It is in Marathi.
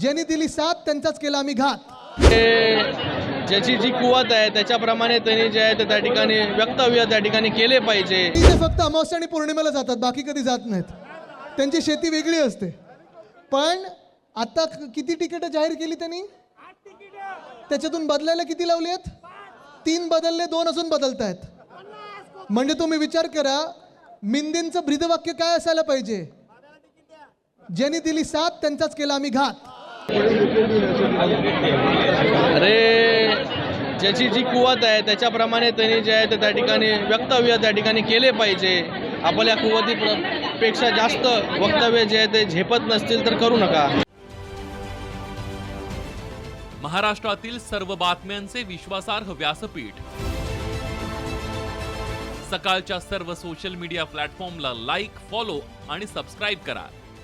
ज्यांनी दिली साथ त्यांचाच केला आम्ही घात. ज्याची जी कुवत आहे त्याच्याप्रमाणे त्यांनी जे आहे ते त्या ठिकाणी वक्तव्य त्या ठिकाणी केले पाहिजे. ते फक्त अमावस्या आणि पौर्णिमेला जातात बाकी कधी जात नाहीत. त्यांची शेती वेगळी असते. पण आता किती तिकीट जाहीर केली त्यांनी? त्याच्यातून बदलायला किती लावली आहेत? तीन बदलले दोन अजून बदलत आहेत म्हणजे तुम्ही विचार करा मिंदींचं ब्रीदवाक्य काय असायला पाहिजे? ज्यांनी दिली साथ त्यांचाच केला आम्ही घात. अरे ज्याची जी कुवत आहे त्याच्याप्रमाणे त्यांनी जे आहे ते त्या ठिकाणी वक्तव्य त्या ठिकाणी केले पाहिजे. आपल्या कुवती पेक्षा जास्त वक्तव्य जे आहे ते झेपत नसतील तर करू नका. महाराष्ट्रातील सर्व बातम्यांचे विश्वासार्ह व्यासपीठ. सकाळच्या सर्व सोशल मीडिया प्लॅटफॉर्मला लाईक फॉलो आणि सबस्क्राईब करा.